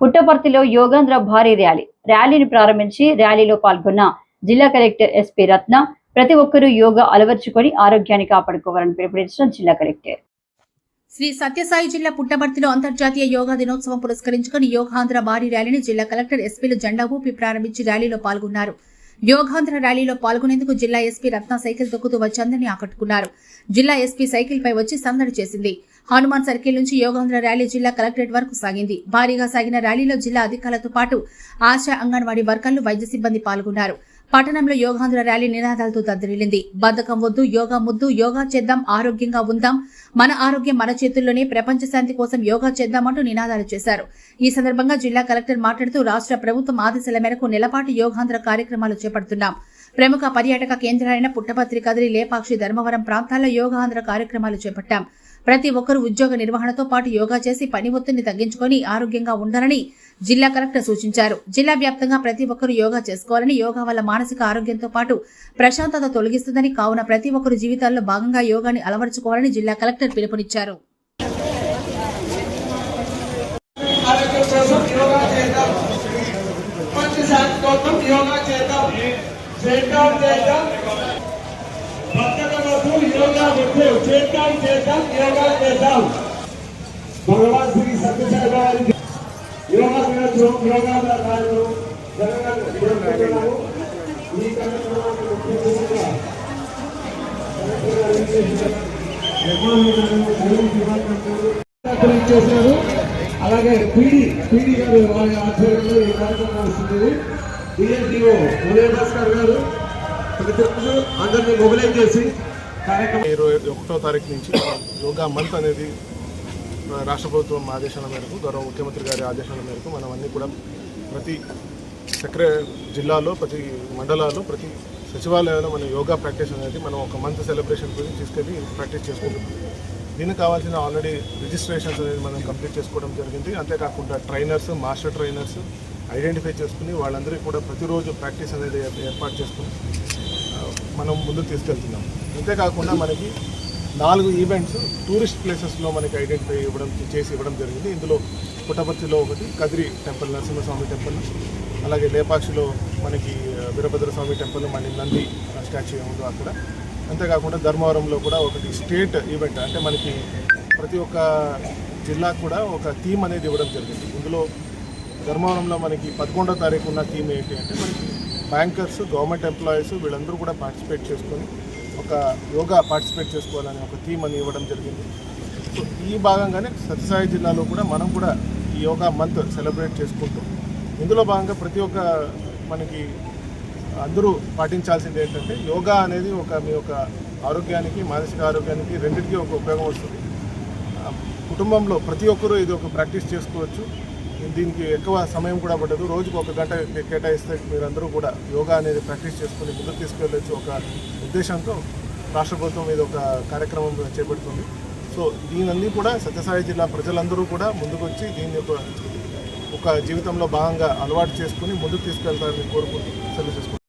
పుట్టపర్తిలో యోగాంధ్ర భారీ ర్యాలీ. ర్యాలీని ప్రారంభించి ర్యాలీలో పాల్గొన్న జిల్లా కలెక్టర్ ఎస్పీ రత్న ప్రతి ఒక్కరూ యోగా అలవర్చుకొని ఆరోగ్యాన్ని కాపాడుకోవాలని పిలుపునిచ్చిన జిల్లా కలెక్టర్. శ్రీ సత్యసాయి జిల్లా పుట్టపర్తిలో అంతర్జాతీయ యోగా దినోత్సవం పురస్కరించుకుని యోగాంధ్ర భారీ ర్యాలీని జిల్లా కలెక్టర్ ఎస్పీలు జెండా ఊపి ప్రారంభించి ర్యాలీలో పాల్గొన్నారు. యోగాంధ్ర ర్యాలీలో పాల్గొనేందుకు జిల్లా ఎస్పీ రత్న సైకిల్ తొక్కుతూ వచ్చి అందరినీ ఆకట్టుకున్నారు. జిల్లా ఎస్పీ సైకిల్ పై వచ్చి సందడి చేసింది. హనుమాన్ సర్కిల్ నుంచి యోగాంధ్ర ర్యాలీ జిల్లా కలెక్టరేట్ వరకు సాగింది. భారీగా సాగిన ర్యాలీలో జిల్లా అధికారులతో పాటు ఆశా అంగన్వాడీ వర్కర్లు వైద్య సిబ్బంది పాల్గొన్నారు. పట్టణంలో యోగాంధ్ర ర్యాలీ నినాదాలతో దద్దరిల్లింది. బద్ధకం వద్దు యోగా ముద్దు యోగా చేద్దాం ఆరోగ్యంగా ఉందాం. మన ఆరోగ్యం మన చేతుల్లోనే ప్రపంచ శాంతి కోసం యోగా చేద్దామంటూ నినాదాలు చేశారు. ఈ సందర్భంగా జిల్లా కలెక్టర్ మాట్లాడుతూ రాష్ట్ర ప్రభుత్వం ఆదేశాల మేరకు నెలపాటు యోగాంధ్ర కార్యక్రమాలు చేపడుతున్నాం. ప్రముఖ పర్యాటక కేంద్రాలైన పుట్టపత్రి కదిరి లేపాక్షి ధర్మవరం ప్రాంతాల్లో యోగాంధ్ర కార్యక్రమాలు చేపట్టాం. ప్రతి ఒక్కరూ ఉద్యోగ నిర్వహణతో పాటు యోగా చేసి పని ఒత్తిడిని తగ్గించుకొని ఆరోగ్యంగా ఉండాలని జిల్లా కలెక్టర్ సూచించారు. జిల్లా వ్యాప్తంగా ప్రతి ఒక్కరూ యోగా చేసుకోవాలని యోగా వల్ల మానసిక ఆరోగ్యంతో పాటు ప్రశాంతత తొలగిస్తుందని కావున ప్రతి ఒక్కరు జీవితాల్లో భాగంగా యోగాని అలవర్చుకోవాలని జిల్లా కలెక్టర్ పిలుపునిచ్చారు. చేద్దాం. యోగా చేద్దాం చేద్దాం యోగా చేద్దాం. భగవాన్ శ్రీ సత్యసాయి గారి యోగా దినోత్సవం యోగా కార్యక్రమం జరగాలి ఈ కార్యక్రమాన్ని చేశారు. అలాగే పీడి పీడి గారు వారి ఆధ్వర్యంలో ఈ కార్యక్రమం వస్తుంది డిఎస్డిఓ ఉదయ భాస్కర్ గారు ప్రతిరోజు అందరినీ మొబిలైజ్ చేసి ఇరవై ఒకటో తారీఖు నుంచి యోగా మంత్ అనేది రాష్ట్ర ప్రభుత్వం ఆదేశాల మేరకు గౌరవ ముఖ్యమంత్రి గారి ఆదేశాల మేరకు మనం అన్నీ కూడా ప్రతి సెక్ర జిల్లాలో ప్రతి మండలాల్లో ప్రతి సచివాలయాల్లో మన యోగా ప్రాక్టీస్ అనేది మనం ఒక మంత్ సెలబ్రేషన్ గురించి తీసుకెళ్ళి ప్రాక్టీస్ చేసుకుంటున్నాం. దీనికి కావాల్సిన ఆల్రెడీ రిజిస్ట్రేషన్స్ అనేది మనం కంప్లీట్ చేసుకోవడం జరిగింది. అంతేకాకుండా ట్రైనర్స్ మాస్టర్ ట్రైనర్స్ ఐడెంటిఫై చేసుకుని వాళ్ళందరికీ కూడా ప్రతిరోజు ప్రాక్టీస్ అనేది ఏర్పాటు చేసుకుని మనం ముందు తీసుకెళ్తున్నాం. అంతేకాకుండా మనకి నాలుగు ఈవెంట్స్ టూరిస్ట్ ప్లేసెస్లో మనకి ఐడెంటిఫై ఇవ్వడం చేసి ఇవ్వడం జరిగింది. ఇందులో పుట్టపర్తిలో ఒకటి కదిరి టెంపుల్ నరసింహస్వామి టెంపుల్ అలాగే లేపాక్షిలో మనకి వీరభద్రస్వామి వీరభద్ర స్వామి టెంపుల్ మళ్ళీ నంది స్టాచ్యూ ఉందో అక్కడ. అంతేకాకుండా ధర్మవరంలో కూడా ఒకటి స్టేట్ ఈవెంట్ అంటే మనకి ప్రతి ఒక్క జిల్లాకు కూడా ఒక థీమ్ అనేది ఇవ్వడం జరిగింది. ఇందులో ధర్మవరంలో మనకి పదకొండో తారీఖు ఉన్న థీమ్ ఏంటి అంటే మనకి బ్యాంకర్స్ గవర్నమెంట్ ఎంప్లాయీస్ వీళ్ళందరూ కూడా పార్టిసిపేట్ చేసుకొని ఒక యోగా పార్టిసిపేట్ చేసుకోవాలని ఒక థీమ్ అని ఇవ్వడం జరిగింది. సో ఈ భాగంగానే సత్యసాయి జిల్లాలో కూడా మనం కూడా ఈ యోగా మంత్ సెలబ్రేట్ చేసుకుంటాం ఇందులో భాగంగా ప్రతి ఒక్క మనకి అందరూ పాటించాల్సింది ఏంటంటే యోగా అనేది ఒక మీ యొక్క ఆరోగ్యానికి మానసిక ఆరోగ్యానికి రెండింటికి ఒక ఉపయోగం వస్తుంది. కుటుంబంలో ప్రతి ఒక్కరూ ఇది ఒక ప్రాక్టీస్ చేసుకోవచ్చు. దీనికి ఎక్కువ సమయం కూడా పట్టదు. రోజుకు ఒక గంట కేటాయిస్తే మీరందరూ కూడా యోగా అనేది ప్రాక్టీస్ చేసుకుని ముందుకు తీసుకెళ్ళొచ్చు ఒక ఉద్దేశంతో రాష్ట్ర ప్రభుత్వం ఇది ఒక కార్యక్రమం చేపడుతుంది. సో దీనన్నీ కూడా సత్యసాయి జిల్లా ప్రజలందరూ కూడా ముందుకు వచ్చి దీన్ని ఒక ఒక జీవితంలో భాగంగా అలవాటు చేసుకుని ముందుకు తీసుకెళ్తారని కోరుకుంటూ సెలవు చేసుకుంటాం